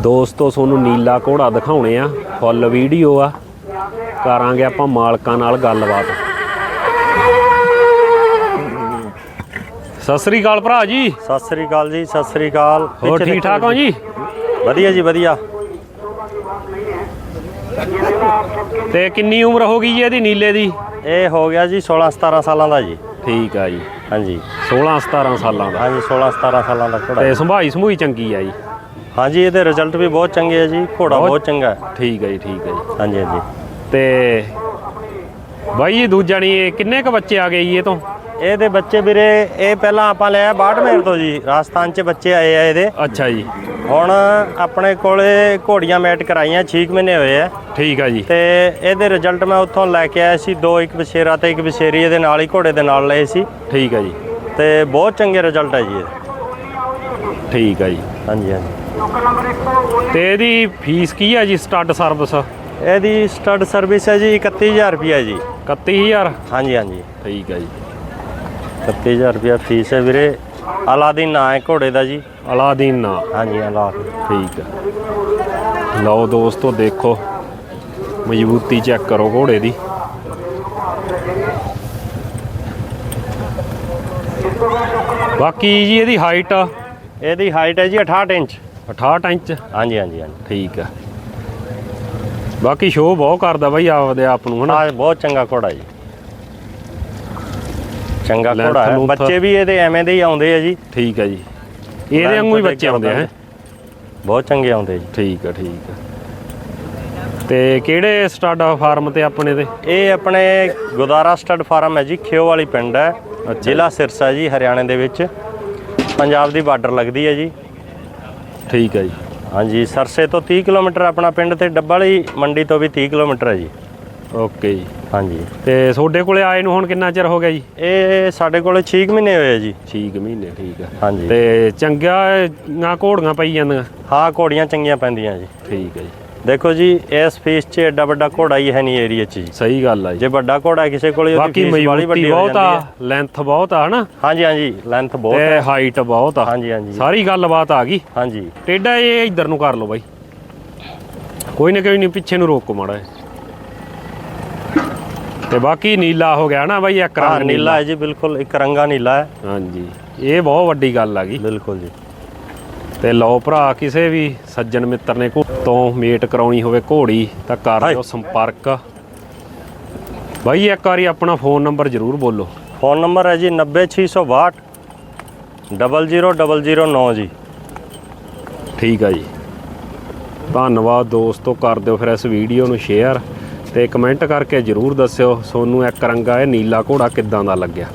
ਦੋਸਤੋ ਤੁਹਾਨੂੰ ਨੀਲਾ ਘੋੜਾ ਦਿਖਾਉਣੇ ਆ। ਫੁੱਲ ਵੀਡੀਓ ਆ। ਕਰਾਂਗੇ ਆਪਾਂ ਮਾਲਕਾਂ ਨਾਲ ਗੱਲਬਾਤ। ਸਤਿ ਸ੍ਰੀ ਅਕਾਲ ਭਰਾ ਜੀ। ਸਤਿ ਸ੍ਰੀ ਅਕਾਲ ਜੀ ਸਤਿ ਸ੍ਰੀ ਅਕਾਲ। ਹੋਰ ਠੀਕ ਠਾਕ ਹੋ ਜੀ? ਵਧੀਆ ਜੀ ਵਧੀਆ। ਤੇ ਕਿੰਨੀ ਉਮਰ ਹੋ ਗਈ ਜੀ ਇਹਦੀ ਨੀਲੇ ਦੀ? ਇਹ ਹੋ ਗਿਆ ਜੀ 16 17 ਸਾਲਾਂ ਦਾ ਜੀ। ਠੀਕ ਆ ਜੀ। ਹਾਂਜੀ। 16 17 ਸਾਲਾਂ ਦਾ। ਹਾਂਜੀ 16 17 ਸਾਲਾਂ ਦਾ ਘੋੜਾ ਤੇ ਸੰਭਾਈ ਸੰਭੂਈ ਚੰਗੀ ਆ ਜੀ। ਹਾਂਜੀ ਇਹਦੇ ਰਿਜ਼ਲਟ ਵੀ ਬਹੁਤ ਚੰਗੇ ਆ ਜੀ ਘੋੜਾ ਬਹੁਤ- ਚੰਗਾ ਹੈ। ਠੀਕ ਆ ਜੀ ਠੀਕ ਆ ਜੀ। ਹਾਂਜੀ ਹਾਂਜੀ। ਤੇ ਬਾਈ ਇਹ ਦੂਜਾ ਨਹੀਂ ਇਹ ਕਿੰਨੇ ਕ ਬੱਚੇ ਆ ਗਏ ਜੀ ਇਹ ਤੋਂ? ਇਹਦੇ ਬੱਚੇ ਵੀਰੇ ਇਹ ਪਹਿਲਾਂ ਆਪਾਂ ਲਿਆ ਬਾੜਮੇਰ ਤੋਂ ਜੀ ਰਾਜਸਥਾਨ 'ਚ ਬੱਚੇ ਆਏ ਆ ਇਹਦੇ। ਅੱਛਾ ਜੀ। ਹੁਣ ਆਪਣੇ ਕੋਲੇ ਘੋੜੀਆਂ ਮੈਟ ਕਰਾਈਆਂ 6 ਮਹੀਨੇ ਹੋਏ ਆ। ਠੀਕ ਆ ਜੀ। ਤੇ ਇਹਦੇ ਰਿਜ਼ਲਟ ਮੈਂ ਉੱਥੋਂ ਲੈ ਕੇ ਆਇਆ ਸੀ ਦੋ ਇੱਕ ਬਸ਼ੇਰਾ ਤੇ ਇੱਕ ਬਸ਼ੇਰੀ ਇਹਦੇ ਨਾਲ ਹੀ ਘੋੜੇ ਦੇ ਨਾਲ ਲਏ ਸੀ। ਠੀਕ ਆ ਜੀ। ਤੇ ਬਹੁਤ ਚੰਗੇ ਰਿਜ਼ਲਟ ਹੈ ਜੀ ਇਹਦੇ ਠੀਕ ਆ ਜੀ। ਹਾਂਜੀ ਹਾਂਜੀ। ਤੇ ਇਹਦੀ ਫੀਸ ਕੀ ਆ ਜੀ ਸਟੱਡ ਸਰਵਿਸ? ਇਹਦੀ ਸਟੱਡ ਸਰਵਿਸ ਹੈ ਜੀ 31000 ਰੁਪਿਆ ਜੀ। 31000 ਹਾਂਜੀ ਹਾਂਜੀ। ਠੀਕ ਆ ਜੀ। 31000 ਰੁਪਿਆ ਫੀਸ ਹੈ ਵੀਰੇ। ਅਲਾਦੀਨ ਨਾਂ ਹੈ ਘੋੜੇ ਦਾ ਜੀ। ਅਲਾਦੀਨ ਨਾ। ਹਾਂਜੀ ਅਲਾਦੀਨ। ਠੀਕ ਆ। ਲਓ ਦੋਸਤੋ ਦੇਖੋ। ਮਜ਼ਬੂਤੀ ਚੈੱਕ ਕਰੋ ਘੋੜੇ ਦੀ। ਬਾਕੀ ਜੀ ਇਹਦੀ ਹਾਈਟ ਇਹਦੀ ਹਾਈਟ ਹੈ ਜੀ 68 ਇੰਚ। 68 ਇੰਚ? ਹਾਂਜੀ ਹਾਂਜੀ ਹਾਂਜੀ। ਠੀਕ ਆ। ਬਾਕੀ ਸ਼ੋਅ ਬਹੁਤ ਕਰਦਾ ਬਾਈ ਆਪਦੇ ਆਪ ਨੂੰ ਹਨਾ? ਬਹੁਤ ਚੰਗਾ ਘੋੜਾ ਜੀ। ਚੰਗਾ Length ਘੋੜਾ ਹੈ। length- ਬੱਚੇ ਵੀ ਇਹਦੇ ਐਵੇਂ ਦੇ ਹੀ ਆਉਂਦੇ ਆ ਜੀ। ਠੀਕ ਆ ਜੀ। ਇਹਦੇ ਵਾਂਗੂ ਹੀ ਬੱਚੇ ਆਉਂਦੇ ਆ ਹੈਂ? ਬਹੁਤ ਚੰਗੇ ਆਉਂਦੇ ਜੀ। ਠੀਕ ਆ ਠੀਕ ਆ। ਤੇ ਕਿਹੜੇ ਸਟਾਡ ਫਾਰਮ ਤੇ ਆਪਣੇ ਤੇ ਇਹ ਆਪਣੇ ਗੁਦਾਰਾ ਸਟੱਡ ਫਾਰਮ ਹੈ ਜੀ ਖਿਓ ਵਾਲੀ ਪਿੰਡ ਹੈ। ਜ਼ਿਲ੍ਹਾ ਸਿਰਸਾ ਜੀ ਹਰਿਆਣੇ ਦੇ ਵਿੱਚ। ਪੰਜਾਬ ਦੀ ਬਾਰਡਰ ਲੱਗਦੀ ਹੈ ਜੀ। ਠੀਕ ਆ ਜੀ। ਹਾਂਜੀ ਸਰਸੇ ਤੋਂ 30 ਕਿਲੋਮੀਟਰ ਆਪਣਾ ਪਿੰਡ ਤੇ ਡੱਬਵਾਲੀ ਮੰਡੀ ਤੋਂ ਵੀ 30 ਕਿਲੋਮੀਟਰ ਹੈ ਜੀ। ਓਕੇ ਜੀ। ਹਾਂਜੀ। ਤੇ ਤੁਹਾਡੇ ਕੋਲੇ ਆਏ ਨੂੰ ਹੁਣ ਕਿੰਨਾ ਚਿਰ ਹੋ ਗਿਆ ਜੀ? ਇਹ ਸਾਡੇ ਕੋਲੇ 6 ਮਹੀਨੇ ਹੋਏ ਆ ਜੀ। 6 ਮਹੀਨੇ ਠੀਕ ਆ ਹਾਂਜੀ। ਤੇ ਚੰਗਾ ਨਾ ਘੋੜੀਆਂ ਪਈ ਜਾਂਦੀਆਂ? ਹਾਂ ਘੋੜੀਆਂ ਚੰਗੀਆਂ ਪੈਂਦੀਆਂ ਜੀ। ਠੀਕ ਆ ਜੀ। ਦੇਖੋ ਜੀ ਇਸ ਫੀਸ 'ਚ ਐਡਾ ਵੱਡਾ ਘੋੜਾ ਹੀ ਹੈ ਨਹੀਂ ਏਰੀਆ 'ਚ ਜੀ। ਸਹੀ ਗੱਲ ਆ ਜੀ। ਜੇ ਵੱਡਾ ਘੋੜਾ ਕਿਸੇ ਕੋਲੇ ਬਾਕੀ ਮਜ਼ਬੂਤੀ ਬਹੁਤ ਆ ਲੈਂਥ ਬਹੁਤ ਆ ਹਨਾ? ਹਾਂਜੀ ਹਾਂਜੀ ਲੈਂਥ ਬਹੁਤ ਤੇ ਹੈ। ਹਾਈਟ ਬਹੁਤ ਆ। ਹਾਂਜੀ ਹਾਂਜੀ। ਸਾਰੀ ਗੱਲਬਾਤ ਆ ਗਈ। ਹਾਂਜੀ। ਟੇਡਾ ਇਹ ਇੱਧਰ ਨੂੰ ਕਰ ਲਓ ਬਾਈ। ਕੋਈ ਨਾ ਕੋਈ ਨਹੀਂ ਪਿੱਛੇ ਨੂੰ ਰੋਕੋ ਮਾੜਾ। ਤੇ ਬਾਕੀ ਨੀਲਾ ਹੋ ਗਿਆ ਨਾ ਬਾਈ ਇੱਕ ਰੰਗ ਨੀਲਾ। ਹੈ ਜੀ ਬਿਲਕੁਲ ਇੱਕ ਰੰਗਾ ਨੀਲਾ ਹੈ। ਹਾਂਜੀ। ਇਹ ਬਹੁਤ ਵੱਡੀ ਗੱਲ ਆ ਗਈ। ਬਿਲਕੁਲ ਜੀ। ਤੇ ਲਓ ਭਰਾ ਕਿਸੇ ਵੀ ਸੱਜਣ ਮਿੱਤਰ ਨੇ ਤੋਂ ਮੇਟ ਕਰਾਉਣੀ ਹੋਵੇ ਘੋੜੀ ਤਾਂ ਕਰ। ਦਿਓ ਸੰਪਰਕ। ਬਾਈ ਇੱਕ ਵਾਰੀ ਆਪਣਾ ਫੋਨ ਨੰਬਰ ਜ਼ਰੂਰ ਬੋਲੋ। ਫੋਨ ਨੰਬਰ ਹੈ ਜੀ 90662 00009 ਜੀ। ਠੀਕ ਆ ਜੀ। ਧੰਨਵਾਦ ਦੋਸਤੋ ਕਰ ਦਿਓ ਫਿਰ ਇਸ ਵੀਡੀਓ ਨੂੰ ਸ਼ੇਅਰ ਤੇ ਕਮੈਂਟ ਕਰਕੇ ਜਰੂਰ ਦੱਸਿਓ। ਤੁਹਾਨੂੰ ਇੱਕ ਰੰਗਾ ਇਹ ਨੀਲਾ ਘੋੜਾ ਕਿੱਦਾਂ ਦਾ ਲੱਗਿਆ।